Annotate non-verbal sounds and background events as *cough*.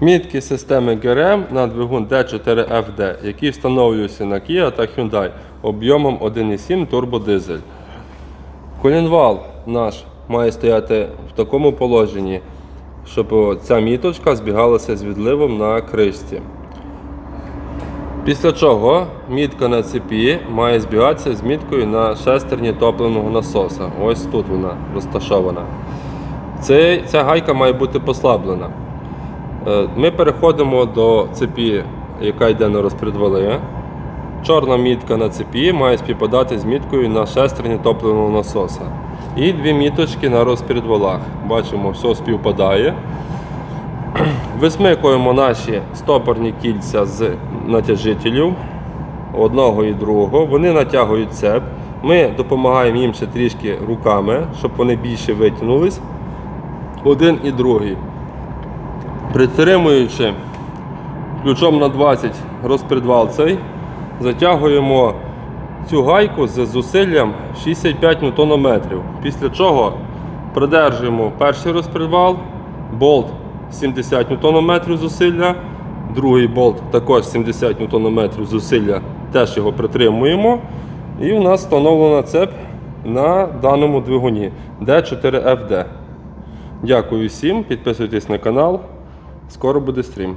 Мітки системи ГРМ на двигун D4FD, які встановлюються на Kia та Hyundai об'ємом 1,7 турбодизель. Колінвал наш має стояти в такому положенні, щоб ця міточка збігалася з відливом на кришці. Після чого мітка на цепі має збігатися з міткою на шестерні топливного насоса. Ось тут вона розташована. Ця гайка має бути послаблена. Е, Ми переходимо до цепі, яка йде на розпредвали. Чорна мітка на цепі має співпадати з міткою на шестерні топливного насоса. І дві міточки на розпредвалах. Бачимо, все співпадає. *clears throat* Висмикуємо наші стопорні кільця з натяжителів одного і другого. Вони натягують цеп. Ми допомагаємо їм ще трішки руками, щоб вони більше витягнулись. Один і другий. Притримуючи ключом на 20 розпредвал цей, затягуємо цю гайку з зусиллям 65 Нм. Після чого придержуємо перший розпредвал, болт 70 Нм зусилля, другий болт також 70 Нм зусилля, теж його притримуємо. І у нас встановлена цеп на даному двигуні D4FD. Дякую всім, підписуйтесь на канал. Скоро буде стрім.